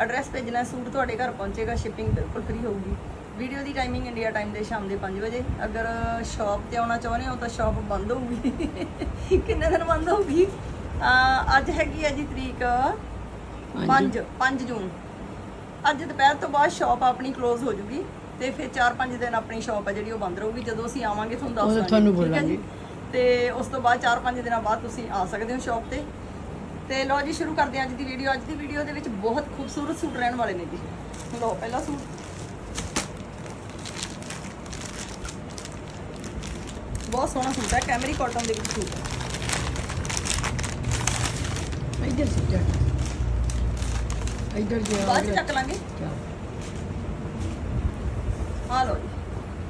Address ਭੇਜਣਾ suit ਤੁਹਾਡੇ ਘਰ ਪਹੁੰਚੇਗਾ ਸ਼ਿਪਿੰਗ ਬਿਲਕੁਲ ਫ੍ਰੀ ਹੋਊਗੀ। ਵੀਡੀਓ ਦੀ ਟਾਈਮਿੰਗ ਇੰਡੀਆ ਟਾਈਮ ਦੇ ਸ਼ਾਮ ਦੇ 5 ਵਜੇ। ਅਗਰ ਸ਼ਾਪ ਤੇ ਆਉਣਾ ਚਾਹੁੰਦੇ ਹੋ ਤਾਂ ਸ਼ਾਪ ਬੰਦ ਹੋਊਗੀ। ਕਿੰਨੇ ਦਿਨ ਬੰਦ ਹੋਊਗੀ? ਅੱਜ ਹੈਗੀ ਹੈ ਜੀ ਤਰੀਕ 5 5 ਜੂਨ। ਅੱਜ ਦੁਪਹਿਰ ਤੋਂ ਬਾਅਦ ਸ਼ਾਪ ਆਪਣੀ ক্লোਜ਼ ਹੋ ਜੂਗੀ ਤੇ ਫਿਰ 4-5 ਦਿਨ ਆਪਣੀ ਸ਼ਾਪ ਹੈ ਜਿਹੜੀ ਉਹ ਬੰਦ ਰਹੂਗੀ। ਜਦੋਂ ਅਸੀਂ ਆਵਾਂਗੇ ਤੁਹਾਨੂੰ ਦੱਸ ਦਾਂਗੇ। ਠੀਕ ਹੈ ਜੀ? ਤੇ ਉਸ ਤੋਂ ਬਾਅਦ 4-5 ਦਿਨਾਂ ਬਾਅਦ ਤੁਸੀਂ ਆ ਸਕਦੇ ਹੋ ਸ਼ਾਪ ਤੇ। ਤੇ ਲਓ ਜੀ ਸ਼ੁਰੂ ਕਰਦੇ ਹਾਂ ਅੱਜ ਦੀ ਵੀਡੀਓ ਅੱਜ ਦੀ ਵੀਡੀਓ ਦੇ ਵਿੱਚ ਬਹੁਤ ਖੂਬਸੂਰਤ ਸੂਟ ਰਹਿਣ ਵਾਲੇ ਨੇ ਜੀ। ਲਓ ਪਹਿਲਾ ਸੂਟ। ਬਹੁਤ ਸੋਹਣਾ ਸੂਟ ਹੈ ਕੈਮਰੀ ਕਾਟਨ ਦੇ ਵਿੱਚ ਸੂਟ ਹੈ। ਇੱਧਰ ਸੀ ਜਾ ਇੱਧਰ ਜਾ ਬਾਅਦ ਚ ਚੱਕ ਲਾਂਗੇ। ਆ ਜੀ।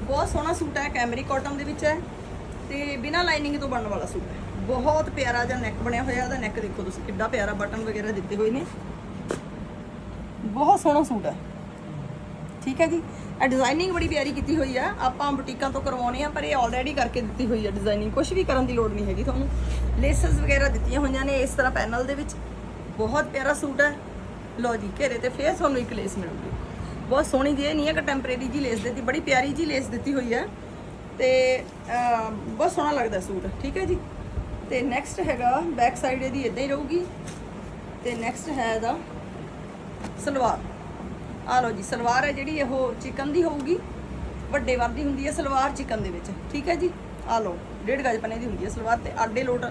ਬਹੁਤ ਸੋਹਣਾ ਸੂਟ ਹੈ ਕੈਮਰੀ ਕਾਟਨ ਦੇ ਵਿੱਚ ਹੈ ਤੇ ਬਿਨਾ ਲਾਈਨਿੰਗ ਤੋਂ ਬਣਨ ਵਾਲਾ ਸੂਟ ਹੈ। ਬਹੁਤ ਪਿਆਰਾ ਜਿਹਾ ਨੈਕ ਬਣਿਆ ਹੋਇਆ, ਉਹਦਾ ਨੈਕ ਦੇਖੋ ਤੁਸੀਂ, ਕਿੱਡਾ ਪਿਆਰਾ ਬਟਨ ਵਗੈਰਾ ਦਿੱਤੇ ਹੋਏ ਨੇ। ਬਹੁਤ ਸੋਹਣਾ ਸੂਟ ਹੈ। ਠੀਕ ਹੈ ਜੀ? ਇਹ ਡਿਜ਼ਾਈਨਿੰਗ ਬੜੀ ਪਿਆਰੀ ਕੀਤੀ ਹੋਈ ਆ ਆਪਾਂ ਬੁਟੀਕਾਂ ਤੋਂ ਕਰਵਾਉਣੇ ਆ, ਪਰ ਇਹ ਆਲਰੇਡੀ ਕਰਕੇ ਦਿੱਤੀ ਹੋਈ ਆ ਡਿਜ਼ਾਈਨਿੰਗ ਕੁਝ ਵੀ ਕਰਨ ਦੀ ਲੋੜ ਨਹੀਂ ਹੈਗੀ ਤੁਹਾਨੂੰ। ਲੇਸਸ ਵਗੈਰਾ ਦਿੱਤੀਆਂ ਹੋਈਆਂ ਨੇ ਇਸ ਤਰ੍ਹਾਂ ਪੈਨਲ ਦੇ ਵਿੱਚ। ਬਹੁਤ ਪਿਆਰਾ ਸੂਟ ਹੈ। ਲਓ ਜੀ, ਘੇਰੇ ਤੇ ਫੇਰ ਤੁਹਾਨੂੰ ਇੱਕ ਲੇਸ ਮਿਲੂਗੀ। ਬਹੁਤ ਸੋਹਣੀ ਜੀ, ਇਹ ਨਹੀਂ ਹੈ ਕਿ ਟੈਂਪਰੇਰੀ ਜੀ ਲੇਸ ਦਿੱਤੀ, ਬੜੀ ਪਿਆਰੀ ਜੀ ਲੇਸ ਦਿੱਤੀ ਹੋਈ ਹੈ। ਤੇ ਬਹੁਤ ਸੋਹਣਾ ਲੱਗਦਾ ਸੂਟ। ਠੀਕ ਹੈ ਜੀ? ਤੇ ਨੈਕਸਟ ਹੈਗਾ ਬੈਕ ਸਾਈਡ ਇਹਦੀ ਇਦਾਂ ਹੀ ਰਹੂਗੀ। ਤੇ ਨੈਕਸਟ ਹੈ ਇਹਦਾ ਸਲਵਾਰ। ਆ ਲਓ ਜੀ, ਸਲਵਾਰ ਹੈ ਜਿਹੜੀ ਉਹ ਚਿਕਨ ਦੀ ਹੋਊਗੀ। ਵੱਡੇ ਵਰ ਦੀ ਹੁੰਦੀ ਹੈ ਸਲਵਾਰ ਚਿਕਨ ਦੇ ਵਿੱਚ। ਠੀਕ ਹੈ ਜੀ? ਆ ਲਓ, ਡੇਢ ਗਜ ਪਨੇ ਦੀ ਹੁੰਦੀ ਹੈ ਸਲਵਾਰ ਤੇ ਆਡੇ ਲੋਟ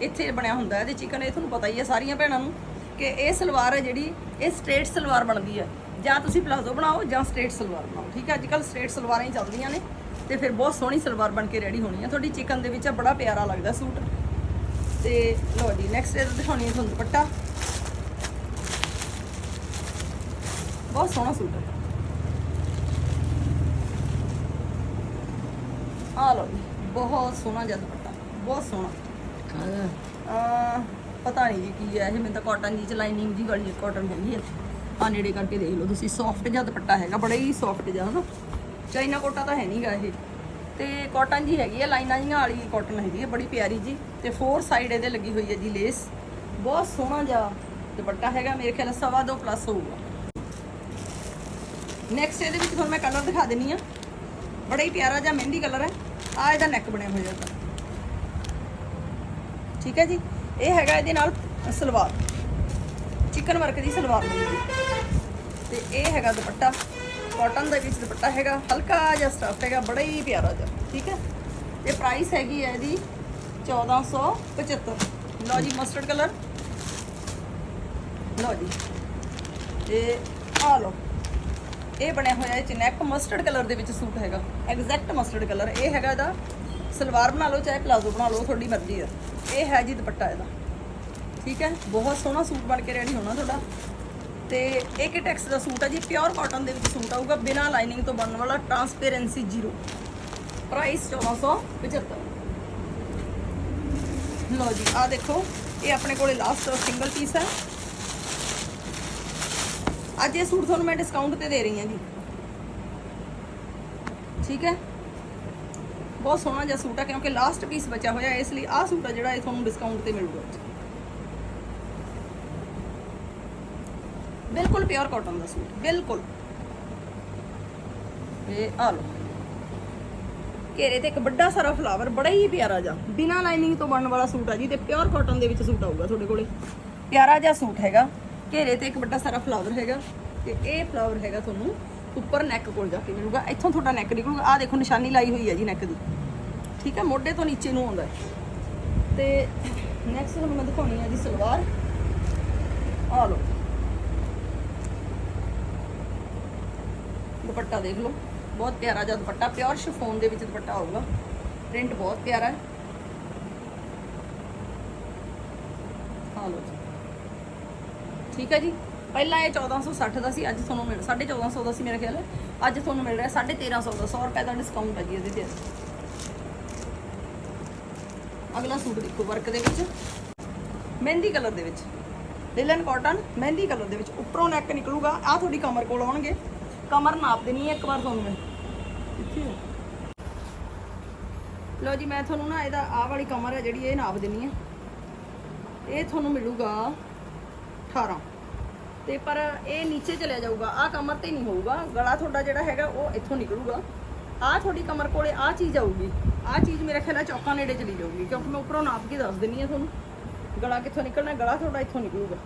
ਇੱਥੇ ਬਣਿਆ ਹੁੰਦਾ ਹੈ। ਤੇ ਚਿਕਨ ਇਹ ਤੁਹਾਨੂੰ ਪਤਾ ਹੀ ਹੈ ਸਾਰੀਆਂ ਭੈਣਾਂ ਨੂੰ ਕਿ ਇਹ ਸਲਵਾਰ ਹੈ ਜਿਹੜੀ, ਇਹ ਸਟ੍ਰੇਟ ਸਲਵਾਰ ਬਣਦੀ ਹੈ। ਜਾਂ ਤੁਸੀਂ ਪਲਾਜ਼ੋ ਬਣਾਓ ਜਾਂ ਸਟ੍ਰੇਟ ਸਲਵਾਰ ਬਣਾਓ। ਠੀਕ ਹੈ? ਅੱਜ ਕੱਲ ਸਟ੍ਰੇਟ ਸਲਵਾਰਾਂ ਹੀ ਚੱਲਦੀਆਂ ਨੇ ਤੇ ਫਿਰ ਬਹੁਤ ਸੋਹਣੀ ਸਲਵਾਰ ਬਣ ਕੇ ਰੈਡੀ ਹੋਣੀ ਹੈ। ਤੁਹਾਡੀ ਚਿਕਨ ਦੇ ਵਿੱਚ ਇਹ ਬੜਾ ਪਿਆਰਾ ਲੱਗਦਾ ਸੂਟ। ਤੇ ਲਓ ਜੀ ਨੈਕਸਟ ਇਹ ਦਿਖਾਉਣੀ ਹੈ ਤੁਹਾਨੂੰ ਦੁਪੱਟਾ। ਬਹੁਤ ਸੋਹਣਾ ਸੂਟ ਹੈ। ਆ ਜੀ ਬਹੁਤ ਸੋਹਣਾ ਜਿਹਾ ਦੁਪੱਟਾ ਬਹੁਤ ਸੋਹਣਾ। ਅਹ ਪਤਾ ਨਹੀਂ ਜੀ ਕੀ ਹੈ ਇਹ ਮੈਨੂੰ ਤਾਂ ਕਾਟਨ ਦੀ ਚ ਲਾਈਨਿੰਗ ਦੀ ਵਾਲੀ ਕਾਟਨ ਹੈਗੀ ਹੈ। ਆ ਨੇੜੇ ਕਰਕੇ ਦੇਖ ਲਓ ਤੁਸੀਂ ਸੌਫਟ ਜਿਹਾ ਦੁਪੱਟਾ ਹੈਗਾ ਬੜਾ ਹੀ ਸੌਫਟ ਜਿਹਾ ਹਨਾ। ਚਾਈਨਾ ਕੋਟਾ ਤਾਂ ਹੈ ਨਹੀਂਗਾ ਇਹ। ਤੇ ਕਾਟਨ ਜੀ ਹੈਗੀ ਹੈ ਲਾਈਨਾਂ ਜੀਆਂ ਵਾਲੀ ਕਾਟਨ ਹੈਗੀ ਹੈ ਬੜੀ ਪਿਆਰੀ ਜੀ। ਤੇ ਫੋਰ ਸਾਈਡ ਇਹਦੇ ਲੱਗੀ ਹੋਈ ਹੈ ਜੀ ਲੇਸ ਬਹੁਤ ਸੋਹਣਾ ਜਿਹਾ ਦੁਪੱਟਾ ਹੈਗਾ, ਮੇਰੇ ਖਿਆਲ ਸਵਾ ਦੋ ਪਲੱਸ ਹੋਊਗਾ। ਨੈਕਸਟ ਇਹਦੇ ਵਿੱਚ ਤੁਹਾਨੂੰ ਮੈਂ ਕਲਰ ਦਿਖਾ ਦਿੰਨੀ ਆ। ਬੜਾ ਹੀ ਪਿਆਰਾ ਜਿਹਾ ਮਹਿੰਦੀ ਕਲਰ ਹੈ ਆ ਇਹਦਾ ਨੈਕ ਬਣਿਆ ਹੋਇਆ ਇਹਦਾ ਠੀਕ ਹੈ ਜੀ? ਇਹ ਹੈਗਾ ਇਹਦੇ ਨਾਲ ਸਲਵਾਰ। ਚਿਕਨ ਵਰਕ ਦੀ ਸਲਵਾਰ ਮਿਲੂਗੀ ਤੇ ਇਹ ਹੈਗਾ ਦੁਪੱਟਾ। ਕਾਟਨ ਦੇ ਵਿੱਚ ਦੁਪੱਟਾ ਹੈਗਾ, ਹਲਕਾ ਜਿਹਾ ਸਟਫ ਹੈਗਾ, ਬੜਾ ਹੀ ਪਿਆਰਾ ਜਿਹਾ, ਠੀਕ ਹੈ? ਤੇ ਪ੍ਰਾਈਸ ਹੈਗੀ ਹੈ ਇਹਦੀ 1475 ਲਓ ਜੀ ਮਸਟਰਡ ਕਲਰ ਲਓ ਜੀ। ਤੇ ਆ ਲਓ। ਇਹ ਬਣਿਆ ਹੋਇਆ ਇਹ ਚਨੈਕ ਮਸਟਰਡ ਕਲਰ ਦੇ ਵਿੱਚ ਸੂਟ ਹੈਗਾ। ਐਗਜ਼ੈਕਟ ਮਸਟਰਡ ਕਲਰ ਇਹ ਹੈਗਾ ਇਹਦਾ। ਸਲਵਾਰ ਬਣਾ ਲਓ, ਚਾਹੇ ਪਲਾਜ਼ੋ ਬਣਾ ਲਓ, ਤੁਹਾਡੀ ਮਰਜ਼ੀ ਹੈ। ਇਹ ਹੈ ਜੀ ਦੁਪੱਟਾ ਇਹਦਾ। ਠੀਕ ਹੈ? ਬਹੁਤ ਸੋਹਣਾ ਸੂਟ ਬਣ ਕੇ ਰੈਡੀ ਹੋਣਾ ਤੁਹਾਡਾ। ਤੇ ਇੱਕ ਟੈਕਸ ਦਾ ਸੂਟ ਆ ਜੀ? ਪਿਓਰ ਕਾਟਨ ਦੇ ਵਿੱਚ ਸੂਟ ਆਊਗਾ, ਬਿਨਾ ਲਾਈਨਿੰਗ ਤੋਂ ਬਣਨ ਵਾਲਾ ਟਰਾਂਸਪੇਰੈਂਸੀ ਜ਼ੀਰੋ ਪ੍ਰਾਈਸ 1475 ਲਓ ਜੀ ਆ ਦੇਖੋ, ਇਹ ਆਪਣੇ ਕੋਲੇ ਲਾਸਟ ਸਿੰਗਲ ਪੀਸ ਹੈ। ਅੱਜ ਇਹ ਸੂਟ ਤੁਹਾਨੂੰ ਮੈਂ ਡਿਸਕਾਊਂਟ ਤੇ ਦੇ ਰਹੀ ਹਾਂ ਜੀ। ਠੀਕ ਹੈ? ਬਹੁਤ ਸੋਹਣਾ ਜਿਹਾ ਸੂਟ ਆ, ਕਿਉਂਕਿ ਲਾਸਟ ਪੀਸ ਬਚਿਆ ਹੋਇਆ, ਇਸ ਲਈ ਆਹ ਸੂਟ ਆ ਜਿਹੜਾ ਇਹ ਤੁਹਾਨੂੰ ਡਿਸਕਾਊਂਟ ਤੇ ਮਿਲੂਗਾ। ਬਿਲਕੁਲ ਪਿਓਰ ਕਾਟਨ ਦਾ ਸੂਟ, ਬਿਲਕੁਲ। ਇਹ ਆ ਲਓ। ਘੇਰੇ ਤੇ ਇੱਕ ਵੱਡਾ ਸਾਰਾ ਫਲਾਵਰ ਬੜਾ ਹੀ ਪਿਆਰਾ ਜਿਹਾ। ਬਿਨਾ ਲਾਈਨਿੰਗ ਤੋਂ ਬਣਨ ਵਾਲਾ ਸੂਟ ਆ ਜੀ, ਤੇ ਪਿਓਰ ਕਾਟਨ ਦੇ ਵਿੱਚ ਸੂਟ ਆਊਗਾ ਤੁਹਾਡੇ ਕੋਲੇ। ਪਿਆਰਾ ਜਿਹਾ ਸੂਟ ਹੈਗਾ। ਘੇਰੇ ਤੇ ਇੱਕ ਵੱਡਾ ਸਾਰਾ ਫਲਾਵਰ ਹੈਗਾ। ਤੇ ਇਹ ਫਲਾਵਰ ਹੈਗਾ ਤੁਹਾਨੂੰ ਉੱਪਰ ਨੈਕ ਕੋਲ ਜਾ ਕੇ ਮਿਲੂਗਾ। ਇੱਥੋਂ ਤੁਹਾਡਾ ਨੈਕ ਨਿਕਲੂਗਾ। ਆ ਦੇਖੋ, ਨਿਸ਼ਾਨੀ ਲਾਈ ਹੋਈ ਹੈ ਜੀ ਨੈਕ ਦੀ। ਠੀਕ ਹੈ ਮੋਢੇ ਤੋਂ ਨੀਚੇ ਨੂੰ ਆਉਂਦਾ ਹੈ। ਤੇ ਨੈਕਸਟ ਤੁਹਾਨੂੰ ਮੈਂ ਦਿਖਾਉਣੀ ਹੈ ਜੀ ਸਲਵਾਰ। ਆ ਲਓ। ਦੁਪੱਟਾ ਦੇਖ ਲਓ। ਬਹੁਤ ਪਿਆਰਾ ਜਿਹਾ ਦੁਪੱਟਾ ਪਿਓਰ ਸ਼ਿਫੋਨ ਦੇ ਵਿੱਚ ਦੁਪੱਟਾ ਆਊਗਾ ਪ੍ਰਿੰਟ ਬਹੁਤ ਪਿਆਰਾ ਹੈ। ਆ ਲਓ ਜੀ। ਠੀਕ ਹੈ ਜੀ। ਪਹਿਲਾਂ ਇਹ 1460 ਦਾ ਸੀ, ਅੱਜ ਤੁਹਾਨੂੰ ਮਿਲ 1450 ਦਾ ਸੀ ਮੇਰਾ ਖਿਆਲ। ਅੱਜ ਤੁਹਾਨੂੰ ਮਿਲ ਰਿਹਾ 1350 ਦਾ 100 ਰੁਪਏ ਦਾ ਡਿਸਕਾਊਂਟ ਹੈ ਜੀ ਇਹਦੇ ਤੇ। ਅਗਲਾ ਸੂਟ ਦੇਖੋ ਵਰਕ ਦੇ ਵਿੱਚ। ਮਹਿੰਦੀ ਕਲਰ ਦੇ ਵਿੱਚ। ਲਿਲਨ ਕਾਟਨ ਮਹਿੰਦੀ ਕਲਰ ਦੇ ਵਿੱਚ। ਉੱਪਰੋਂ ਨੈਕ ਨਿਕਲੂਗਾ। ਆ ਤੁਹਾਡੀ ਕਮਰ ਕੋਲ ਆਉਣਗੇ। ਕਮਰ ਨਾਪ ਦੇਣੀ ਹੈ ਇੱਕ ਵਾਰ ਤੁਹਾਨੂੰ ਮੈਂ। ਇੱਥੇ ਹੈ। ਜੀ, ਮੈਂ ਤੁਹਾਨੂੰ ਨਾ ਇਹਦਾ ਆਹ ਵਾਲੀ ਕਮਰ ਹੈ ਜਿਹੜੀ, ਇਹ ਨਾਪ ਦੇਣੀ ਹੈ। ਇਹ ਤੁਹਾਨੂੰ ਮਿਲੂਗਾ 18 ਤੇ ਪਰ ਇਹ ਨੀਚੇ ਚਲਿਆ ਜਾਊਗਾ, ਆਹ ਕਮਰ ਤੇ ਨਹੀਂ ਹੋਊਗਾ। ਗਲਾ ਤੁਹਾਡਾ ਜਿਹੜਾ ਹੈਗਾ, ਉਹ ਇੱਥੋਂ ਨਿਕਲੂਗਾ। ਆਹ ਤੁਹਾਡੀ ਕਮਰ ਕੋਲੇ ਆਹ ਚੀਜ਼ ਆਊਗੀ। ਆਹ ਚੀਜ਼ ਮੇਰੇ ਖਿਆਲ ਨਾਲ ਚੌਕਾਂ ਨੇੜੇ ਚਲੀ ਜਾਊਗੀ, ਕਿਉਂਕਿ ਮੈਂ ਉੱਪਰੋਂ ਨਾਪ ਕੇ ਦੱਸ ਦਿੰਨੀ ਆ ਤੁਹਾਨੂੰ। ਗਲਾ ਕਿੱਥੋਂ ਨਿਕਲਣਾ, ਗਲਾ ਤੁਹਾਡਾ ਇੱਥੋਂ ਨਿਕਲੂਗਾ।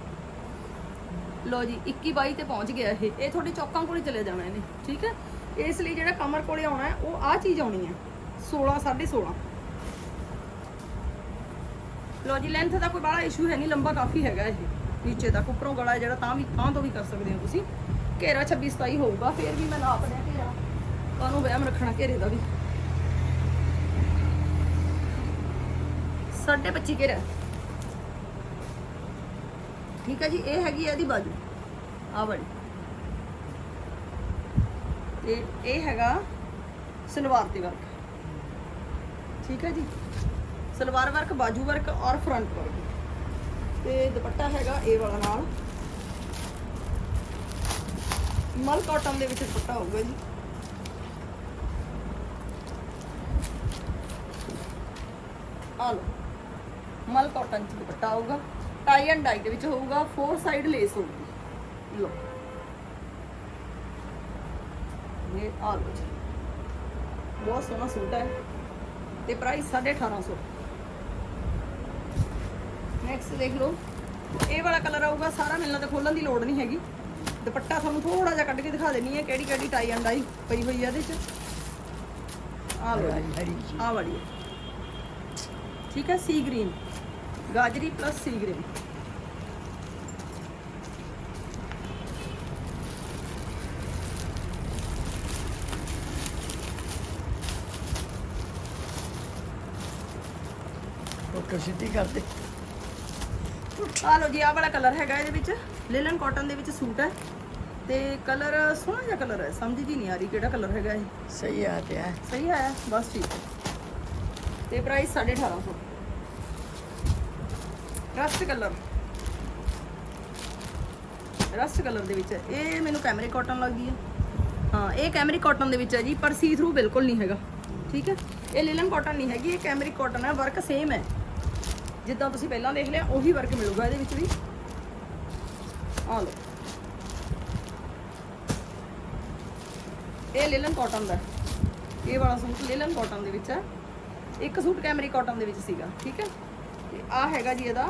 ਲੋ ਜੀ 21 22 ਤੇ ਪਹੁੰਚ ਗਿਆ ਇਹ। ਇਹ ਤੁਹਾਡੇ ਚੌਕਾਂ ਕੋਲੇ ਚਲੇ ਜਾਣਾ ਇਹਨੇ, ਠੀਕ ਹੈ? ਇਸ ਲਈ ਜਿਹੜਾ ਕਮਰ ਕੋਲੇ ਆਉਣਾ ਹੈ, ਉਹ ਆਹ ਚੀਜ਼ ਆਉਣੀ ਹੈ 16 16.5 ਲੋ ਜੀ ਲੈਂਥ ਦਾ ਕੋਈ ਬੜਾ ਇਸ਼ੂ ਹੈ ਨਹੀਂ, ਲੰਬਾ ਕਾਫੀ ਹੈਗਾ ਇਹ, ਨੀਚੇ ਤੱਕ, ਉੱਪਰੋਂ ਗਲਾ ਜਿਹੜਾ, ਤਾਂ ਵੀ, ਤਾਂ ਤੋਂ ਵੀ ਕਰ ਸਕਦੇ ਹੋ ਤੁਸੀਂ। ਘੇਰਾ 26 27 ਹੋਊਗਾ, ਫਿਰ ਵੀ ਮੈਂ ਨਾਪ ਲਿਆ ਘੇਰਾ। ਤੁਹਾਨੂੰ ਵਹਿਮ ਰੱਖਣਾ ਘੇਰੇ ਦਾ ਵੀ? ਸਾਢੇ 25 ਘੇਰਾ। ਠੀਕ ਹੈ ਜੀ, ਇਹ ਹੈਗੀ ਇਹਦੀ ਬਾਜੂ। ਆ ਵਾਲੀ। ਤੇ ਇਹ ਹੈਗਾ ਸਲਵਾਰ ਤੇ ਵਰਕ ਠੀਕ ਹੈ ਜੀ। ਸਲਵਾਰ ਵਰਕ ਬਾਜੂ ਵਰਕ ਔਰ ਫਰੰਟ ਵਰਕ ਤੇ ਦੁਪੱਟਾ ਹੈਗਾ ਇਹ ਵਾਲਾ ਨਾਲ। ਮਲ ਕਾਟਨ ਦੇ ਵਿੱਚ ਦੁਪੱਟਾ ਹੋਊਗਾ ਜੀ। ਆ ਲਓ। ਮਲ ਕਾਟਨ ਚ ਦੁਪੱਟਾ ਆਊਗਾ। ਟਾਈ ਐਂਡ ਡਾਈ ਦੇ ਵਿੱਚ ਹੋਊਗਾ ਫੋਰ ਸਾਈਡ ਲੇਸ ਹੋਊਗੀ। ਲਓ। ਇਹ ਆ ਜੀ। ਬਹੁਤ ਸੋਹਣਾ ਸੂਟ ਹੈ। ਤੇ ਪ੍ਰਾਈਸ 1850 ਨੈਕਸਟ ਦੇਖ ਲਓ। ਇਹ ਵਾਲਾ ਕਲਰ ਆਊਗਾ ਸਾਰਾ ਮਿਲਣਾ ਤੇ ਖੋਲਣ ਦੀ ਲੋੜ ਨਹੀਂ ਹੈਗੀ। ਦੁਪੱਟਾ ਤੁਹਾਨੂੰ ਥੋੜਾ ਜਿਹਾ ਕੱਢ ਕੇ ਦਿਖਾ ਦੇਣੀ ਹੈ ਕਿਹੜੀ ਕਿਹੜੀ ਟਾਈ ਐਂਡ ਡਾਈ ਪਈ ਹੋਈ ਹੈ ਇਹਦੇ ਚ। ਆ ਜੀ। ਆਹ ਵਾਲੀ। ਠੀਕ ਹੈ ਸੀ ਗ੍ਰੀਨ ਗਾਜਰੀ ਪਲੱਸ ਸੀ ਗ੍ਰੀਨ ਫੋਟੋ ਸਿੱਧੀ ਕਰ ਦੇ ਆ ਲਓ ਜੀ ਆਹ ਵਾਲਾ ਕਲਰ ਹੈਗਾ ਇਹਦੇ ਵਿੱਚ। ਲਿਲਨ ਕਾਟਨ ਦੇ ਵਿੱਚ ਸੂਟ ਹੈ। ਤੇ ਕਲਰ ਸੋਹਣਾ ਜਿਹਾ ਕਲਰ ਹੈ। ਸਮਝ ਜੀ ਨਹੀਂ ਆ ਰਹੀ ਕਿਹੜਾ ਕਲਰ ਹੈਗਾ ਇਹ। ਸਹੀ ਆ ਤੇ ਆ ਸਹੀ ਆਇਆ ਬਸ ਠੀਕ ਹੈ। ਤੇ price 1850 rust colour rust colour ਦੇ ਵਿੱਚ। ਹੈ। ਇਹ ਮੈਨੂੰ ਕੈਮਰੇ ਕਾਟਨ ਲੱਗਦੀ ਹੈ ਹਾਂ, ਇਹ ਕੈਮਰੀ ਕਾਟਨ ਦੇ ਵਿੱਚ ਹੈ ਜੀ, ਪਰ ਸੀ ਥਰੂ ਬਿਲਕੁਲ ਨਹੀਂ ਹੈਗਾ। ਠੀਕ ਹੈ? ਇਹ ਲਿਲਨ ਕਾਟਨ ਨਹੀਂ ਹੈਗੀ, ਇਹ ਕੈਮਰੀ ਕਾਟਨ ਹੈ ਵਰਕ ਸੇਮ ਹੈ। ਜਿੱਦਾਂ ਤੁਸੀਂ ਪਹਿਲਾਂ ਦੇਖ ਲਿਆ, ਉਹੀ ਵਰਕ ਮਿਲੂਗਾ ਇਹਦੇ ਵਿੱਚ ਵੀ। ਆ ਲਓ। ਇਹ ਲਿਲਨ ਕਾਟਨ ਦਾ। ਇਹ ਵਾਲਾ ਸੂਟ ਲਿਲਨ ਕਾਟਨ ਦੇ ਵਿੱਚ ਹੈ ਇੱਕ ਸੂਟ ਕੈਮਰੀ ਕਾਟਨ ਦੇ ਵਿੱਚ ਸੀਗਾ। ਠੀਕ ਹੈ? ਤੇ ਆ ਹੈਗਾ ਜੀ ਇਹਦਾ।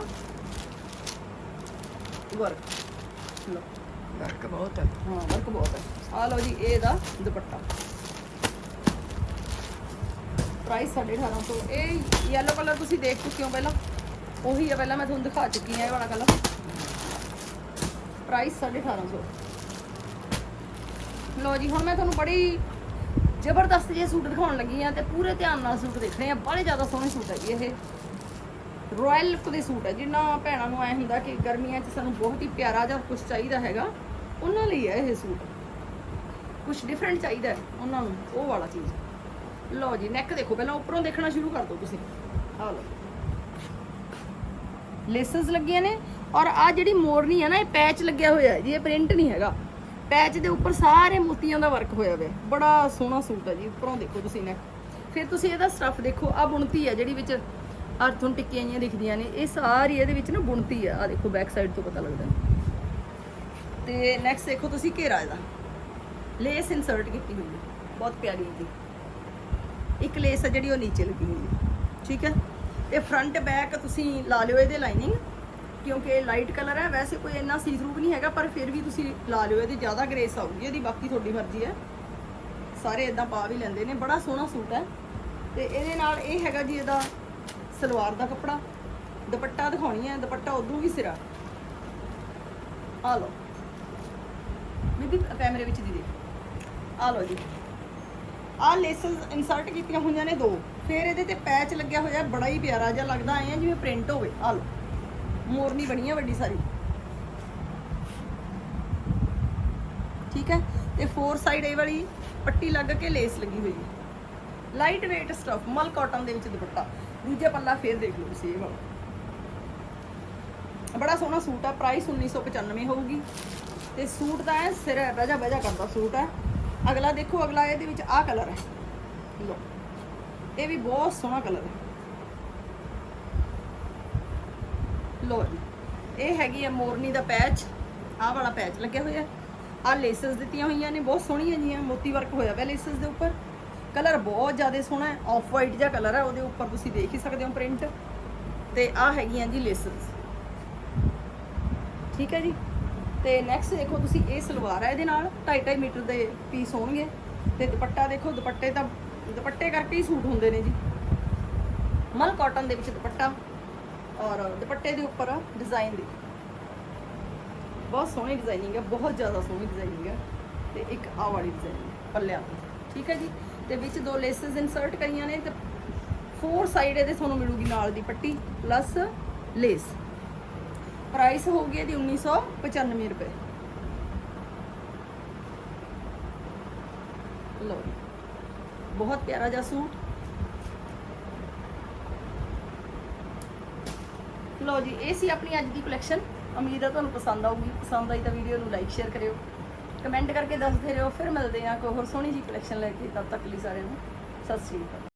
ਵਰਕ ਲਓ। ਵਰਕ ਬਹੁਤ ਹੈ। ਹਾਂ ਵਰਕ ਬਹੁਤ ਹੈ। ਆ ਲਓ ਜੀ ਇਹ ਇਹਦਾ ਦੁਪੱਟਾ। ਪ੍ਰਾਈਸ 1850 ਇਹ yellow ਕਲਰ ਤੁਸੀਂ ਦੇਖ ਚੁੱਕੇ ਹੋ ਪਹਿਲਾਂ? ਉਹੀ ਹੈ ਪਹਿਲਾਂ ਮੈਂ ਤੁਹਾਨੂੰ ਦਿਖਾ ਚੁੱਕੀ ਹਾਂ ਇਹ ਵਾਲਾ ਕਲਰ ਪ੍ਰਾਈਸ 1850 ਲਓ ਜੀ ਹੁਣ ਮੈਂ ਤੁਹਾਨੂੰ ਬੜੀ ਜ਼ਬਰਦਸਤ ਜਿਹੇ ਸੂਟ ਦਿਖਾਉਣ ਲੱਗੀ ਆ ਤੇ ਪੂਰੇ ਧਿਆਨ ਨਾਲ ਸੂਟ ਦੇਖਣੇ ਆ। ਬੜੇ ਜ਼ਿਆਦਾ ਸੋਹਣੇ ਸੂਟ ਹੈ ਜੀ ਇਹ। ਰਾਇਲ ਲੁੱਕ ਦੇ ਸੂਟ ਹੈ। ਜਿਨ੍ਹਾਂ ਭੈਣਾਂ ਨੂੰ ਐ ਹੁੰਦਾ ਕਿ ਗਰਮੀਆਂ 'ਚ ਸਾਨੂੰ ਬਹੁਤ ਹੀ ਪਿਆਰਾ ਜਿਹਾ ਕੁਝ ਚਾਹੀਦਾ ਹੈਗਾ, ਉਹਨਾਂ ਲਈ ਹੈ ਇਹ ਸੂਟ। ਕੁਝ ਡਿਫਰੈਂਟ ਚਾਹੀਦਾ ਹੈ ਉਹਨਾਂ ਨੂੰ, ਉਹ ਵਾਲਾ ਚੀਜ਼। ਲਓ ਜੀ ਨੈਕ ਦੇਖੋ, ਪਹਿਲਾਂ ਉੱਪਰੋਂ ਦੇਖਣਾ ਸ਼ੁਰੂ ਕਰ ਦਿਓ ਤੁਸੀਂ। ਆਹ ਲਓ। ਲੇਸਸ ਲੱਗੀਆਂ ਨੇ ਔਰ ਆ ਜਿਹੜੀ ਮੋਰਨੀ ਹੈ ਨਾ, ਇਹ ਪੈਚ ਲੱਗਿਆ ਹੋਇਆ ਹੈ ਜੀ, ਇਹ ਪ੍ਰਿੰਟ ਨਹੀਂ ਹੈਗਾ। ਪੈਚ ਦੇ ਉੱਪਰ ਸਾਰੇ ਮੋਤੀਆਂ ਦਾ ਵਰਕ ਹੋਇਆ ਹੋਇਆ ਬੜਾ ਸੋਹਣਾ ਸੂਟ ਹੈ ਜੀ, ਉੱਪਰੋਂ ਦੇਖੋ ਤੁਸੀਂ ਨੈਕ ਫਿਰ ਤੁਸੀਂ ਇਹਦਾ ਸਟਫ ਦੇਖੋ ਆ ਬੁਣਤੀ ਹੈ ਜਿਹੜੀ ਵਿੱਚ ਅਰਥੋਂ ਟਿੱਕੀਆਂ ਜਿਹੀਆਂ ਦਿਖਦੀਆਂ ਨੇ, ਇਹ ਸਾਰੀ ਇਹਦੇ ਵਿੱਚ ਨਾ ਬੁਣਤੀ ਹੈ ਆ ਦੇਖੋ ਬੈਕ ਸਾਈਡ ਤੋਂ ਪਤਾ ਲੱਗਦਾ। ਤੇ ਨੈਕਸਟ ਦੇਖੋ ਤੁਸੀਂ ਘੇਰਾ ਇਹਦਾ। ਲੇਸ ਇਨਸਰਟ ਕੀਤੀ ਹੋਈ ਹੈ। ਬਹੁਤ ਪਿਆਰੀ ਜੀ ਇੱਕ ਲੇਸ ਹੈ ਜਿਹੜੀ ਉਹ ਨੀਚੇ ਲੱਗੀ ਹੋਈ ਹੈ। ਠੀਕ ਹੈ? ਤੇ ਫਰੰਟ ਬੈਕ ਤੁਸੀਂ ਲਾ ਲਿਓ ਇਹਦੇ ਲਾਈਨਿੰਗ ਕਿਉਂਕਿ ਇਹ ਲਾਈਟ ਕਲਰ ਹੈ। ਵੈਸੇ ਕੋਈ ਇੰਨਾ ਸੀ ਥਰੂ ਨਹੀਂ ਹੈਗਾ, ਪਰ ਫਿਰ ਵੀ ਤੁਸੀਂ ਲਾ ਲਿਓ, ਇਹਦੀ ਜ਼ਿਆਦਾ ਗ੍ਰੇਸ ਆਊਗੀ। ਇਹਦੀ ਬਾਕੀ ਤੁਹਾਡੀ ਮਰਜ਼ੀ ਹੈ। ਸਾਰੇ ਇਦਾਂ ਪਾ ਵੀ ਲੈਂਦੇ ਨੇ। ਬੜਾ ਸੋਹਣਾ ਸੂਟ ਹੈ। ਤੇ ਇਹਦੇ ਨਾਲ ਇਹ ਹੈਗਾ ਜੀ ਇਹਦਾ ਸਲਵਾਰ ਦਾ ਕੱਪੜਾ, ਦੁਪੱਟਾ ਦਿਖਾਉਣੀ ਹੈ, ਦੁਪੱਟਾ ਉਦੋਂ ਵੀ ਸਿਰਾ। ਆ ਲਓ। ਬੀਬੀ ਕੈਮਰੇ ਵਿੱਚ ਦੀ ਦੇ। ਆ ਲਓ ਜੀ। ਆ ਲੇਸਸ ਇਨਸਰਟ ਕੀਤੀਆਂ ਹੋਈਆਂ ਨੇ ਦੋ। ਫਿਰ ਇਹਦੇ ਤੇ ਪੈਚ ਲੱਗਿਆ ਹੋਇਆ, ਬੜਾ ਹੀ ਪਿਆਰਾ ਜਿਹਾ ਲੱਗਦਾ, ਐ ਜਿਵੇਂ ਪ੍ਰਿੰਟ ਹੋਵੇ। ਆ ਲਓ। ਮੋਰਨੀ ਬਣੀ ਆ ਵੱਡੀ ਸਾਰੀ। ਠੀਕ ਹੈ? ਤੇ ਫੋਰ ਸਾਈਡ ਇਹ ਵਾਲੀ ਪੱਟੀ ਲੱਗ ਕੇ ਲੇਸ ਲੱਗੀ ਹੋਈ ਹੈ। Light weight stuff mul cotton ਦੇ ਵਿੱਚ ਦੁਪੱਟਾ। ਦੂਜਾ ਪੱਲਾ ਫੇਰ ਦੇਖ ਲਓ ਤੁਸੀਂ ਇਹ ਵਾਲਾ ਬੜਾ ਸੋਹਣਾ ਸੂਟ ਆ ਪ੍ਰਾਈਸ 1995 ਹੋਊਗੀ। ਤੇ ਸੂਟ ਤਾਂ ਹੈ ਸਿਰ ਬਜਾ ਬਜਾ ਕਰਦਾ ਸੂਟ ਹੈ ਅਗਲਾ ਦੇਖੋ, ਅਗਲਾ ਇਹਦੇ ਵਿੱਚ ਆਹ ਕਲਰ ਹੈ ਲੋ ਇਹ ਵੀ ਬਹੁਤ ਸੋਹਣਾ ਕਲਰ ਹੈ ਲੋ ਜੀ, ਇਹ ਹੈਗੀ ਹੈ ਮੋਰਨੀ ਦਾ ਪੈਚ ਆਹ ਵਾਲਾ ਪੈਚ ਲੱਗਿਆ ਹੋਇਆ। ਆਹ ਲੇਸਸ ਦਿੱਤੀਆਂ ਹੋਈਆਂ ਨੇ, ਬਹੁਤ ਸੋਹਣੀਆਂ ਜੀਆਂ, ਮੋਤੀ ਵਰਕ ਹੋਇਆ ਪਿਆ ਲੇਸਸ ਦੇ ਉੱਪਰ। ਕਲਰ ਬਹੁਤ ਜ਼ਿਆਦਾ ਸੋਹਣਾ ਹੈ ਆਫ ਵਾਈਟ ਜਿਹਾ ਕਲਰ ਹੈ, ਉਹਦੇ ਉੱਪਰ ਤੁਸੀਂ ਦੇਖ ਹੀ ਸਕਦੇ ਹੋ ਪ੍ਰਿੰਟ ਤੇ ਆਹ ਹੈਗੀਆਂ ਜੀ ਲੇਸਸ ਠੀਕ ਹੈ ਜੀ? ਤੇ ਨੈਕਸਟ ਦੇਖੋ ਤੁਸੀਂ ਇਹ ਸਲਵਾਰ ਹੈ ਇਹਦੇ ਨਾਲ 2.5 ਮੀਟਰ ਦੇ ਪੀਸ ਹੋਣਗੇ। ਤੇ ਦੁਪੱਟਾ ਦੇਖੋ, ਦੁਪੱਟੇ ਤਾਂ, ਦੁਪੱਟੇ ਕਰਕੇ ਹੀ ਸੂਟ ਹੁੰਦੇ ਨੇ ਜੀ। ਮਲ ਕਾਟਨ ਦੇ ਵਿੱਚ ਦੁਪੱਟਾ ਔਰ ਦੁਪੱਟੇ ਦੇ ਉੱਪਰ ਡਿਜ਼ਾਈਨ ਦੇ। ਬਹੁਤ ਸੋਹਣੀ ਡਿਜ਼ਾਈਨਿੰਗ ਹੈ, ਬਹੁਤ ਜ਼ਿਆਦਾ ਸੋਹਣੀ ਡਿਜ਼ਾਈਨਿੰਗ ਹੈ। ਤੇ ਇੱਕ ਆ ਵਾਲੀ ਡਿਜ਼ਾਈਨਿੰਗ ਪੱਲਿਆਂ ਠੀਕ ਹੈ ਜੀ? ਤੇ ਵਿੱਚ ਦੋ ਲੇਸਸ ਇਨਸਰਟ ਕਰੀਆਂ ਨੇ ਤੇ ਫੋਰ ਸਾਈਡ ਇਹਦੇ ਤੁਹਾਨੂੰ ਮਿਲੂਗੀ ਨਾਲ ਦੀ ਪੱਟੀ ਪਲੱਸ ਲੇਸ ਪ੍ਰਾਈਸ ਹੋਊਗੀ ਇਹਦੀ 1995 ਰੁਪਏ। ਲੋ ਬਹੁਤ ਪਿਆਰਾ ਜਿਹਾ ਸੂਟ। ਲੋ ਜੀ, ਇਹ ਸੀ ਆਪਣੀ ਅੱਜ ਦੀ ਕਲੈਕਸ਼ਨ ਉਮੀਦ ਹੈ ਤੁਹਾਨੂੰ ਪਸੰਦ ਆਊਗੀ। ਪਸੰਦ ਆਈ ਤਾਂ ਵੀਡੀਓ ਨੂੰ ਲਾਈਕ ਸ਼ੇਅਰ ਕਰਿਓ। ਕਮੈਂਟ ਕਰਕੇ ਦੱਸਦੇ ਰਹੋ ਫਿਰ ਮਿਲਦੇ ਹਾਂ ਕੋਈ ਹੋਰ ਸੋਹਣੀ ਜੀ ਕਲੈਕਸ਼ਨ ਲੈ ਕੇ ਤਦ ਤੱਕ ਲਈ ਸਾਰਿਆਂ ਨੂੰ। ਸਤਿ ਸ਼੍ਰੀ ਅਕਾਲ।